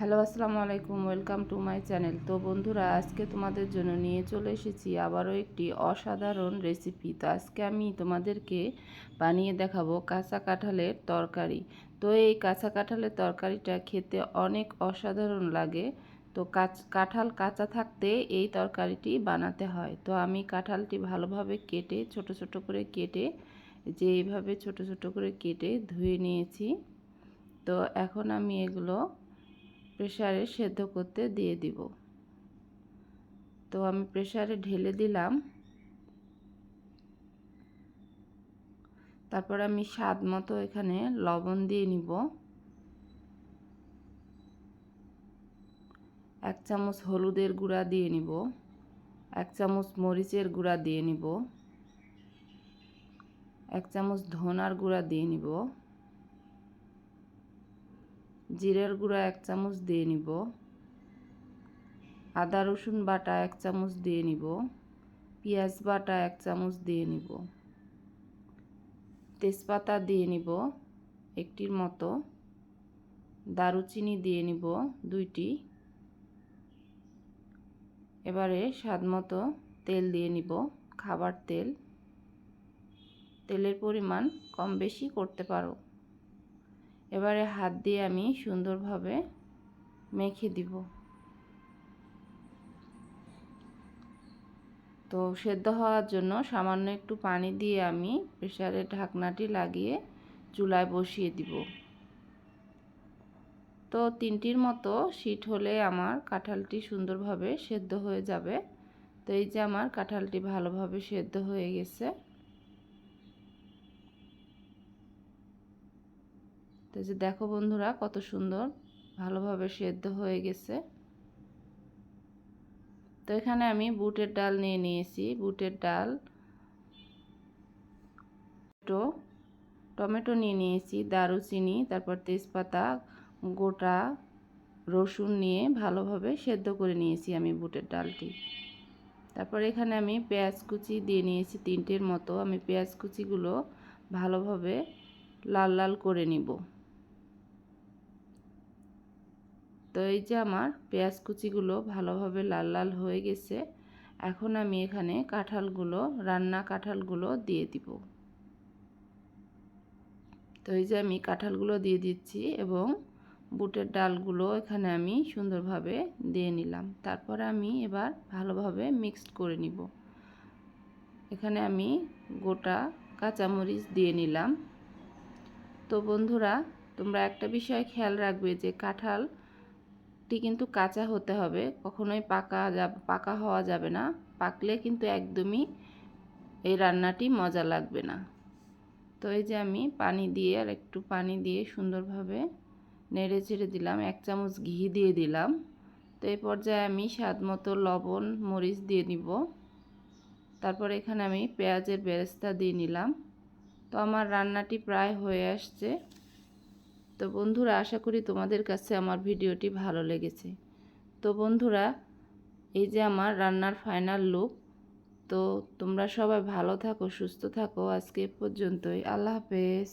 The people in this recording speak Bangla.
হ্যালো, আসসালামু আলাইকুম, ওয়েলকাম টু মাই চ্যানেল। তো বন্ধুরা, আজকে তোমাদের জন্য নিয়ে চলে এসেছি আবারও একটি অসাধারণ রেসিপি। তো আজকে আমি তোমাদেরকে বানিয়ে দেখাবো কাঁচা কাঁঠালের তরকারি। তো এই কাঁচা কাঁঠালের তরকারিটা খেতে অনেক অসাধারণ লাগে। তো কাঁচ, কাঁঠাল কাঁচা থাকতে এই তরকারিটি বানাতে হয়। তো আমি কাঁঠালটি ভালোভাবে কেটে, ছোট ছোট করে কেটে, যে এইভাবে ছোট ছোট করে কেটে ধুয়ে নিয়েছি। তো এখন আমি এগুলো প্রেশারে সেদ্ধ করতে দিয়ে দিব। তো আমি প্রেশারে ঢেলে দিলাম। তারপর আমি স্বাদ মতো এখানে লবণ দিয়ে নিব। এক চামচ হলুদের গুঁড়া দিয়ে নিব। এক চামচ মরিচের গুঁড়া দিয়ে নিব। এক চামচ ধনার গুঁড়া দিয়ে নিব। জিরের গুঁড়া এক চামচ দিয়ে নিব। আদা, রসুন বাটা এক চামচ দিয়ে নিব। পেঁয়াজ বাটা এক চামচ দিয়ে নিব। তেজপাতা দিয়ে নিব একটির মতো। দারুচিনি দিয়ে নিব দুইটি। এবারে স্বাদ মতো তেল দিয়ে নিব, খাবার তেল। তেলের পরিমাণ কম বেশি করতে পারো। এবারে হাত দিয়ে আমি সুন্দরভাবে মেখে দিব। তো সেদ্ধ হওয়ার জন্য সামান্য একটু পানি দিয়ে আমি প্রেশারের ঢাকনাটি লাগিয়ে চুলায় বসিয়ে দিব। তো তিনটির মতো শীট হলে আমার কাঁঠালটি সুন্দরভাবে সেদ্ধ হয়ে যাবে। তো এই যে আমার কাঁঠালটি ভালোভাবে সেদ্ধ হয়ে গেছে। তো যে দেখো বন্ধুরা, কত সুন্দর ভালোভাবে সেদ্ধ হয়ে গেছে। তো এখানে আমি বুটের ডাল নিয়ে নিয়েছি, বুটের ডাল, টমেটো টমেটো নিয়ে নিয়েছি, দারুচিনি, তারপর তেজপাতা, গোটা রসুন নিয়ে ভালোভাবে সেদ্ধ করে নিয়েছি আমি বুটের ডালটি। তারপর এখানে আমি পেঁয়াজ কুচি দিয়ে নিয়েছি তিনটের মতো, আমি পেঁয়াজ কুচিগুলো ভালোভাবে লাল লাল করে নিব। তো এই যে আমার পেঁয়াজ কুচিগুলো ভালোভাবে লাল লাল হয়ে গেছে, এখন আমি এখানে কাঁঠালগুলো, রান্না কাঁঠালগুলো দিয়ে দিব। তো এই যে আমি কাঁঠালগুলো দিয়ে দিচ্ছি এবং বুটের ডালগুলো এখানে আমি সুন্দরভাবে দিয়ে নিলাম। তারপরে আমি এবার ভালোভাবে মিক্সড করে নিব। এখানে আমি গোটা কাঁচামরিচ দিয়ে নিলাম। তো বন্ধুরা, তোমরা একটা বিষয় খেয়াল রাখবে যে কাঁঠাল টি কিন্তু কাঁচা হতে হবে। কখনোই পাকা যাব, পাকা হওয়া যাবে না। পাকলে কিন্তু একদমই এই রান্নাটি মজা লাগবে না। তো এই যে আমি পানি দিয়ে আর একটু পানি দিয়ে সুন্দরভাবে নেড়ে চেড়ে দিলাম, এক চামচ ঘি দিয়ে দিলাম। তো এই পর্যায়ে আমি স্বাদ মতো লবণ, মরিচ দিয়ে নিব। তারপর এখানে আমি পেঁয়াজের বেরেস্তা দিয়ে নিলাম। তো আমার রান্নাটি প্রায় হয়ে আসছে। তো বন্ধুরা, আশা করি তোমাদের কাছে আমার ভিডিওটি ভালো লেগেছে। তো বন্ধুরা, এই যে আমার রান্নার ফাইনাল লুক তো তোমরা সবাই ভালো থাকো, সুস্থ থাকো। আজকে পর্যন্তই। আল্লাহ হাফেজ।